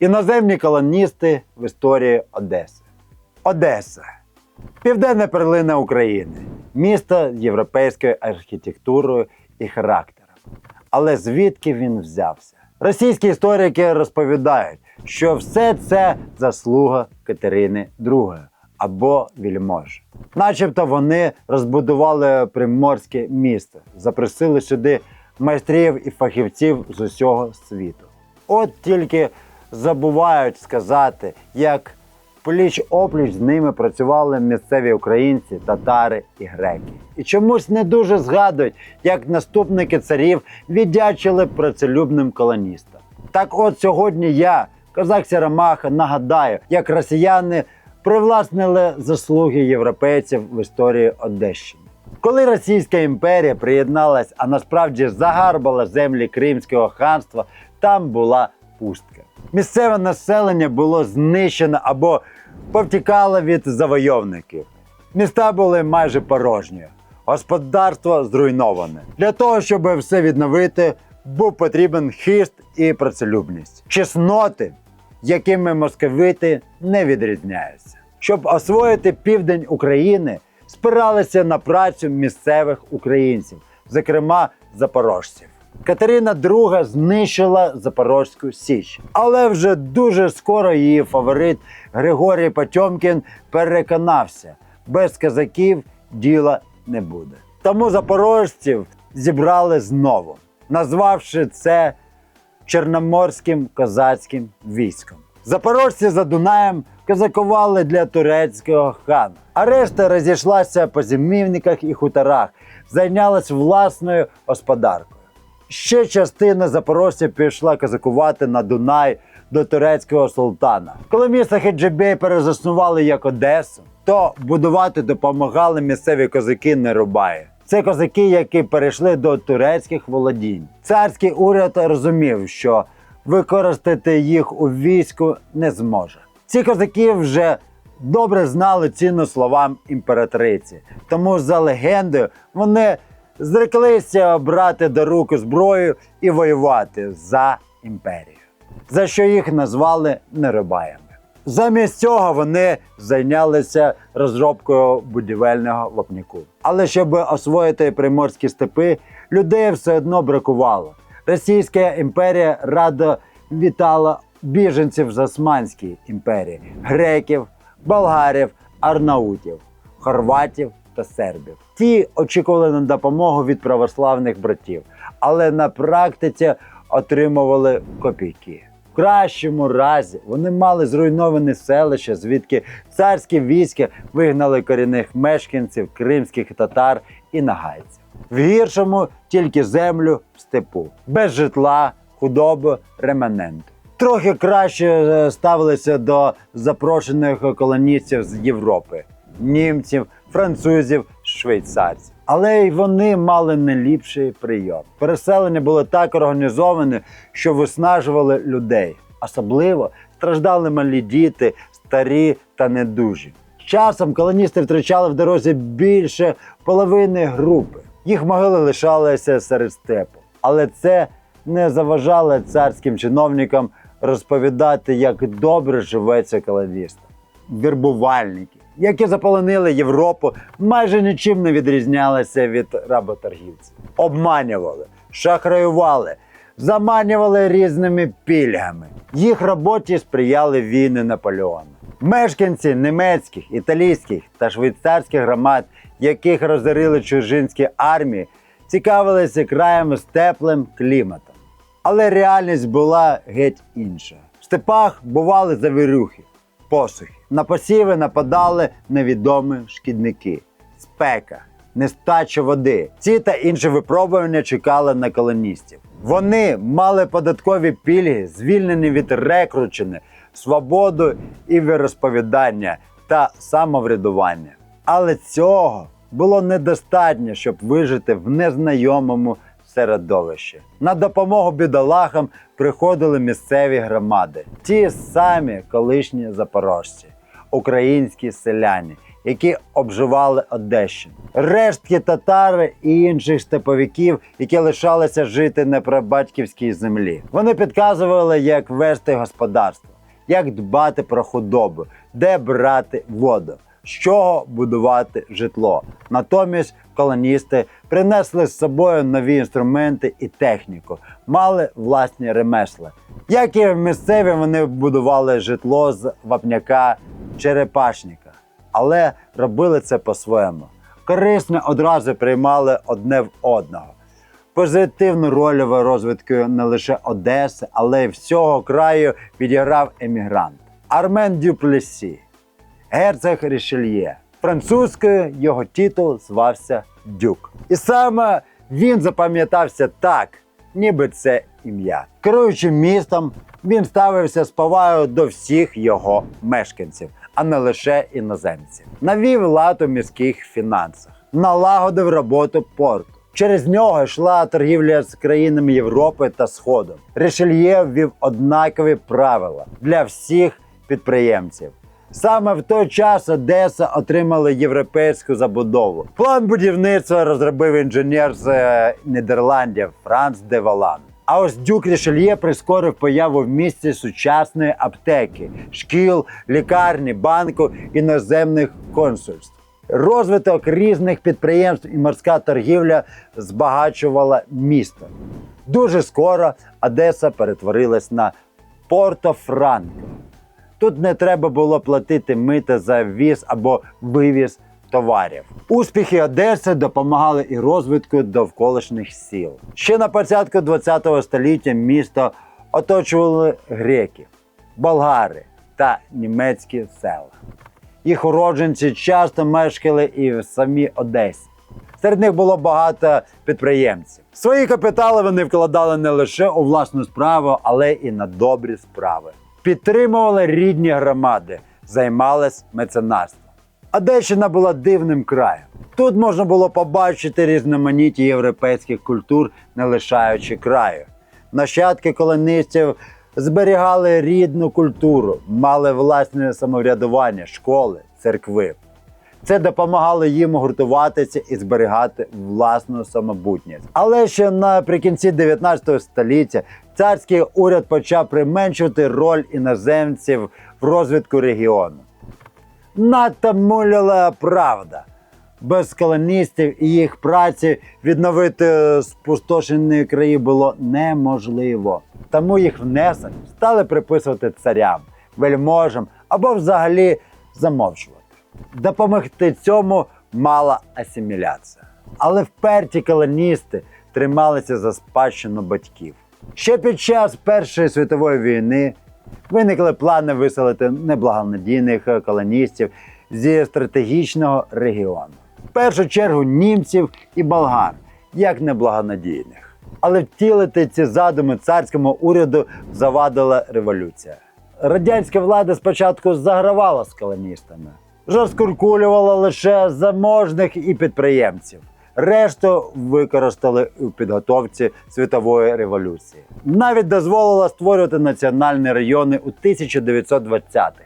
Іноземні колоністи в історії Одеси. Одеса південна перлина України, місто з європейською архітектурою і характером. Але звідки він взявся? Російські історики розповідають, що все це заслуга Катерини II або вільмож. Начебто вони розбудували приморське місто, запросили сюди майстрів і фахівців з усього світу. От тільки забувають сказати, як пліч опліч з ними працювали місцеві українці, татари і греки. І чомусь не дуже згадують, як наступники царів віддячили працелюбним колоністам. Так от сьогодні я, козак Сіромаха, нагадаю, як росіяни привласнили заслуги європейців в історії Одещини. Коли Російська імперія приєдналась, а насправді загарбала землі Кримського ханства, там була пустка. Місцеве населення було знищено або повтікало від завойовників. Міста були майже порожні, господарство зруйноване. Для того, щоб все відновити, був потрібен хист і працелюбність, чесноти, якими московити не відрізняються. Щоб освоїти південь України, спиралися на працю місцевих українців, зокрема запорожців. Катерина II знищила Запорозьку Січ, але вже дуже скоро її фаворит Григорій Потьомкін переконався, без казаків діла не буде. Тому запорожців зібрали знову, назвавши це Чорноморським козацьким військом. Запорожці за Дунаєм казакували для турецького хана, а решта розійшлася по зимівниках і хуторах, зайнялась власною господаркою. Ще частина запорожців пішла казакувати на Дунай до турецького султана. Коли місто Хеджебей перезаснували як Одесу, то будувати допомагали місцеві козаки Нерубаї. Це козаки, які перейшли до турецьких володінь. Царський уряд розумів, що використати їх у війську не зможе. Ці козаки вже добре знали ціну словам імператриці, тому за легендою вони зреклися брати до рук зброю і воювати за імперію, за що їх назвали нерибаями. Замість цього вони зайнялися розробкою будівельного вапняку. Але щоб освоїти приморські степи, людей все одно бракувало. Російська імперія радо вітала біженців з Османської імперії, греків, болгарів, арнаутів, хорватів та сербів. Ті очікували на допомогу від православних братів, але на практиці отримували копійки. В кращому разі вони мали зруйноване селище, звідки царські війська вигнали корінних мешканців, кримських татар і нагайців. В гіршому тільки землю в степу, без житла, худоби, реманенту. Трохи краще е, ставилися до запрошених колоністів з Європи, німців, французів, швейцарців. Але й вони мали не ліпший прийом. Переселення було так організоване, що виснажували людей. Особливо страждали малі діти, старі та недужі. Часом колоністи втрачали в дорозі більше половини групи. Їх могили лишалися серед степу. Але це не заважало царським чиновникам розповідати, як добре живеться колоністам. Вірбувальники, які заполонили Європу, майже нічим не відрізнялися від работоргівців. Обманювали, шахраювали, заманювали різними пільгами. Їх роботі сприяли війни Наполеона. Мешканці німецьких, італійських та швейцарських громад, яких розорили чужинські армії, цікавилися краєм з теплим кліматом. Але реальність була геть інша. В степах бували завірюхи, посухи. На посіви нападали невідомі шкідники, спека, нестача води. Ці та інші випробування чекали на колоністів. Вони мали податкові пільги, звільнені від рекручини, свободу і віросповідання та самоврядування. Але цього було недостатньо, щоб вижити в незнайомому середовищі. На допомогу бідолахам приходили місцеві громади, ті самі колишні запорожці, українські селяни, які обживали Одещину. Рештки татари і інших степовиків, які лишалися жити на прабатьківській землі. Вони підказували, як вести господарство, як дбати про худобу, де брати воду, з чого будувати житло. Натомість колоністи принесли з собою нові інструменти і техніку, мали власні ремесла. Як і місцеві, вони будували житло з вапняка черепашника, але робили це по-своєму. Корисно одразу приймали одне в одного. Позитивну роль в розвитку не лише Одеси, але й всього краю відіграв емігрант Армен Дюплесі, герцог Рішельє. Французькою його титул звався Дюк. І саме він запам'ятався так, ніби це ім'я. Керуючи містом, він ставився з повагою до всіх його мешканців, а не лише іноземців. Навів лад у міських фінансах, налагодив роботу порту. Через нього йшла торгівля з країнами Європи та Сходу. Рішельє ввів однакові правила для всіх підприємців. Саме в той час Одеса отримала європейську забудову. План будівництва розробив інженер з е, Нідерландів Франц де Валан. А ось Дюк Рішельє прискорив появу в місті сучасної аптеки, шкіл, лікарні, банку, іноземних консульств. Розвиток різних підприємств і морська торгівля збагачувала місто. Дуже скоро Одеса перетворилась на Порто-Франко. Тут не треба було платити мита за ввіз або вивіз товарів. Успіхи Одеси допомагали і розвитку довколишніх сіл. Ще на початку ХХ століття місто оточували греки, болгари та німецькі села. Їх уродженці часто мешкали і в самій Одесі. Серед них було багато підприємців. Свої капітали вони вкладали не лише у власну справу, але і на добрі справи. Підтримували рідні громади, займались меценатством. Одещина була дивним краєм. Тут можна було побачити різноманіття європейських культур, не лишаючи краю. Нащадки колоністів зберігали рідну культуру, мали власне самоврядування, школи, церкви. Це допомагало їм гуртуватися і зберігати власну самобутність. Але ще наприкінці 19 століття царський уряд почав применшувати роль іноземців в розвитку регіону. Надто муляла правда. Без колоністів і їх праці відновити спустошені краї було неможливо. Тому їх внесок стали приписувати царям, вельможам або взагалі замовчувати. Допомогти цьому мала асиміляція. Але вперті колоністи трималися за спадщину батьків. Ще під час Першої світової війни виникли плани виселити неблагонадійних колоністів зі стратегічного регіону. В першу чергу німців і болгар, як неблагонадійних. Але втілити ці задуми царському уряду завадила революція. Радянська влада спочатку загравала з колоністами, розкуркулювала лише заможних і підприємців. Решту використали у підготовці світової революції. Навіть дозволила створювати національні райони у 1920-х,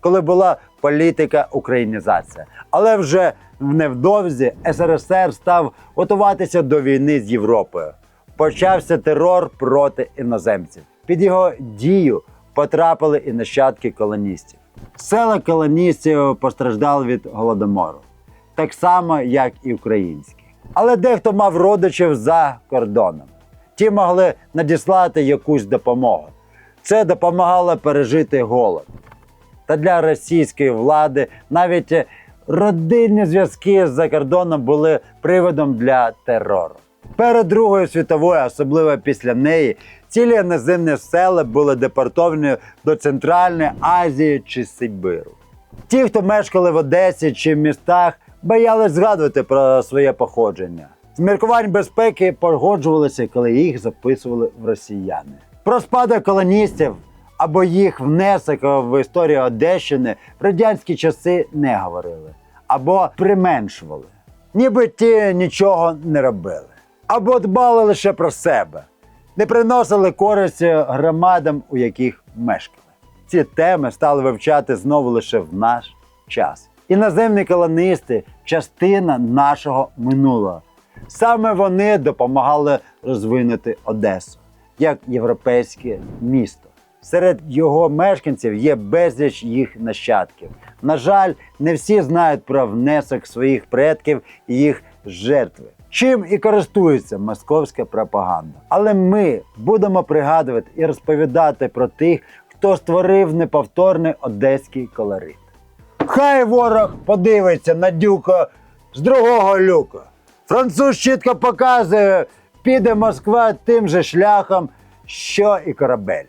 коли була політика українізація. Але вже невдовзі СРСР став готуватися до війни з Європою. Почався терор проти іноземців. Під його дію потрапили і нащадки колоністів. Села колоністів постраждали від голодомору, так само, як і українські. Але дехто мав родичів за кордоном. Ті могли надіслати якусь допомогу. Це допомагало пережити голод. Та для російської влади навіть родинні зв'язки з-за кордоном були приводом для терору. Перед Другою світовою, особливо після неї, цілі іноземні села були депортовані до Центральної Азії чи Сибиру. Ті, хто мешкали в Одесі чи в містах, боялись згадувати про своє походження. З міркувань безпеки погоджувалися, коли їх записували в росіяни. Про спадок колоністів або їх внесок в історію Одещини в радянські часи не говорили або применшували, ніби ті нічого не робили, або дбали лише про себе, не приносили користі громадам, у яких мешкали. Ці теми стали вивчати знову лише в наш час. Іноземні колоністи частина нашого минулого. Саме вони допомагали розвинути Одесу як європейське місто. Серед його мешканців є безліч їх нащадків. На жаль, не всі знають про внесок своїх предків і їх жертви. Чим і користується московська пропаганда. Але ми будемо пригадувати і розповідати про тих, хто створив неповторний одеський колорит. Хай ворог подивиться на дюка з другого люка. Француз чітко показує, піде Москва тим же шляхом, що і корабель.